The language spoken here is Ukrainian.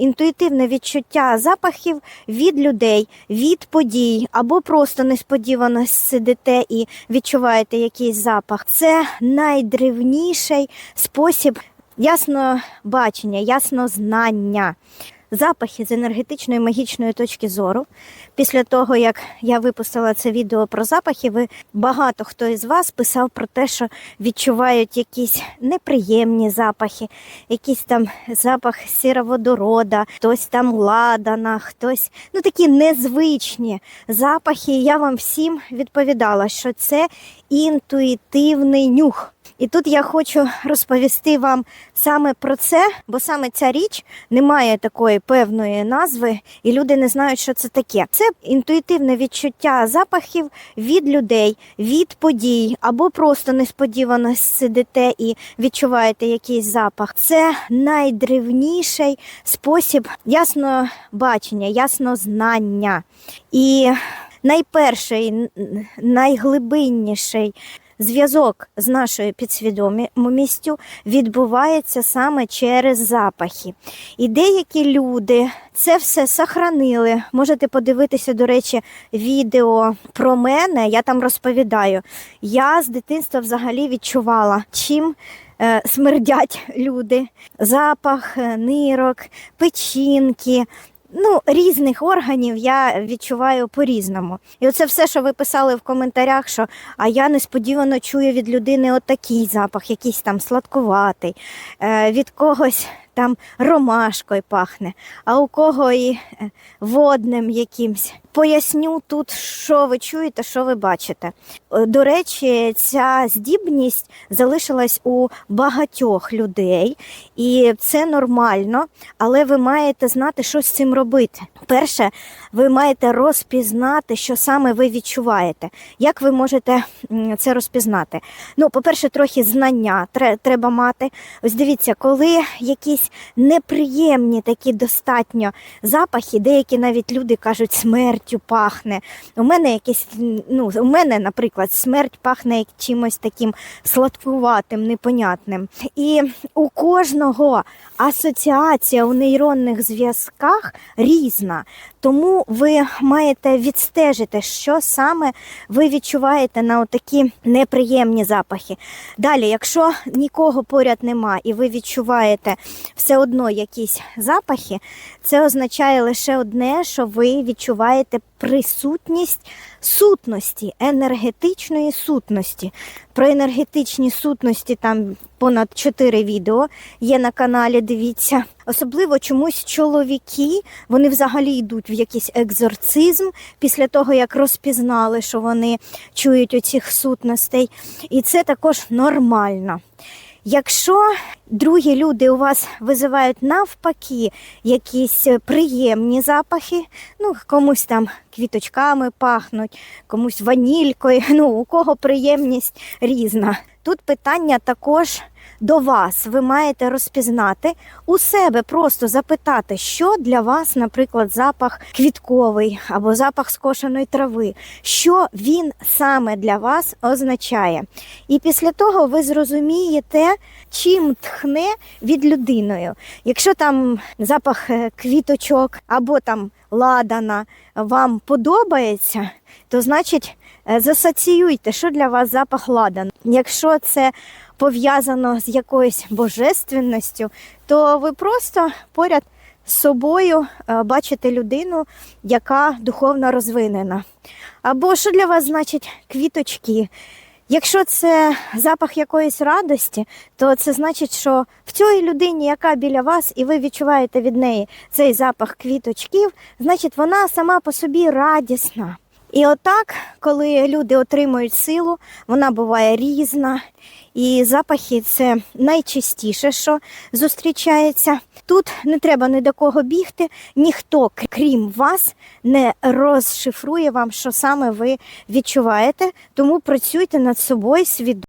інтуїтивне відчуття запахів від людей, від подій, або просто несподівано сидите і відчуваєте якийсь запах. Це найдревніший спосіб ясного бачення, ясно знання. Запахи з енергетичної магічної точки зору. Після того, як я випустила це відео про запахи, ви багато хто із вас писав про те, що відчувають якісь неприємні запахи, якийсь там запах сіроводорода, хтось там ладана, хтось ну такі незвичні запахи. Я вам всім відповідала, що це інтуїтивний нюх. І тут я хочу розповісти вам саме про це, бо саме ця річ не має такої певної назви, і люди не знають, що це таке. Це інтуїтивне відчуття запахів від людей, від подій, або просто несподівано сидите і відчуваєте якийсь запах. Це найдревніший спосіб ясного бачення, ясного знання. І найперший, найглибинніший зв'язок з нашою підсвідомістю відбувається саме через запахи. І деякі люди це все сохранили. Можете подивитися, до речі, відео про мене. Я там розповідаю. Я з дитинства взагалі відчувала, чим. е, Смердять люди, запах е, нирок, печінки, ну, різних органів я відчуваю по-різному. І оце все, що ви писали в коментарях, що а я несподівано чую від людини отакий запах, якийсь там сладкуватий, е, від когось там ромашкою пахне, а у кого і е, водним якимсь. Поясню тут, що ви чуєте, що ви бачите. Е, До речі, ця здібність залишилась у багатьох людей, і це нормально, але ви маєте знати, що з цим робити. Перше, ви маєте розпізнати, що саме ви відчуваєте. Як ви можете це розпізнати? Ну, по-перше, трохи знання треба мати. Ось дивіться, коли якісь неприємні такі достатньо запахи, деякі навіть люди кажуть, смертю пахне. У мене якесь, ну, у мене, наприклад, смерть пахне чимось таким сладкуватим, непонятним. І у кожного асоціація у нейронних зв'язках різна. Тому ви маєте відстежити, що саме ви відчуваєте на такі неприємні запахи. Далі, якщо нікого поряд нема і ви відчуваєте все одно якісь запахи, це означає лише одне, що ви відчуваєте присутність сутності, енергетичної сутності. Про енергетичні сутності там понад 4 відео є на каналі. Дивіться. Особливо чомусь чоловіки вони взагалі йдуть в якийсь екзорцизм після того, як розпізнали, що вони чують оцих сутностей. І це також нормально. Якщо другі люди у вас визивають навпаки якісь е, приємні запахи, ну комусь там квіточками пахнуть, комусь ванількою, ну у кого приємність різна. Тут питання також до вас. Ви маєте розпізнати у себе, просто запитати, що для вас, наприклад, запах квітковий або запах скошеної трави, що він саме для вас означає. І після того ви зрозумієте, чим тхне від людиною. Якщо там запах е, квіточок або там ладана вам подобається, то значить е, засоціюйте, що для вас запах ладан. Якщо це пов'язано з якоюсь божественністю, то ви просто поряд з собою е, бачите людину, яка духовно розвинена. Або що для вас значить квіточки? Якщо це запах якоїсь радості, то це значить, що в цій людині, яка біля вас, і ви відчуваєте від неї цей запах квіточків, значить вона сама по собі радісна. І отак, коли люди отримують силу, вона буває різна. І запахи це найчастіше, що зустрічається. Тут не треба ні до кого бігти, ніхто, крім вас, не розшифрує вам, що саме ви відчуваєте. Тому працюйте над собою свідомо.